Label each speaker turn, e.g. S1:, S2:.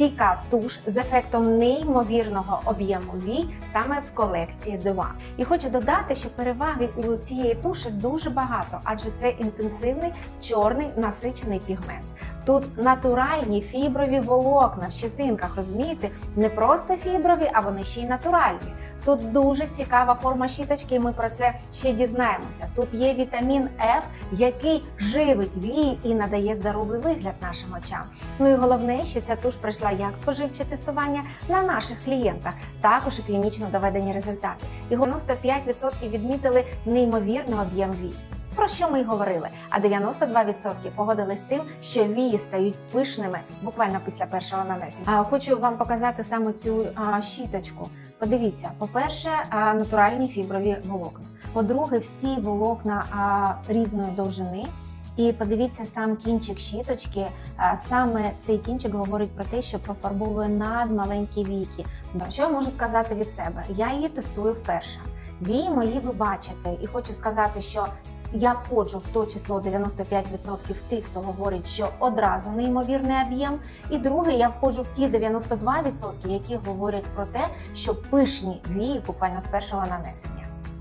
S1: стійка туш з ефектом неймовірного об'єму вій саме в колекції 2. І хочу додати, що переваги у цієї туші дуже багато, адже це інтенсивний чорний насичений пігмент. Тут натуральні фіброві волокна в щетинках, розумієте, не просто фіброві, а вони ще й натуральні. Тут дуже цікава форма щіточки, ми про це ще дізнаємося. Тут є вітамін F, який живить вії і надає здоровий вигляд нашим очам. Ну і головне, що ця туш пройшла як споживче тестування на наших клієнтах, також і клінічно доведені результати. І 95% відмітили неймовірний об'єм вій. Про що ми й говорили? А 92% погодились з тим, що вії стають пишними буквально після першого нанесення. Хочу вам показати саме цю щіточку. Подивіться, по-перше, натуральні фіброві волокна. По-друге, всі волокна різної довжини. І подивіться сам кінчик щіточки. Саме цей кінчик говорить про те, що профарбовує надмаленькі віки. Що я можу сказати від себе? Я її тестую вперше. Вії мої ви бачите, і хочу сказати, що я входжу в то число 95% тих, хто говорить, що одразу неймовірний об'єм. І друге, я входжу в ті 92%, які говорять про те, що пишні вії буквально з першого нанесення.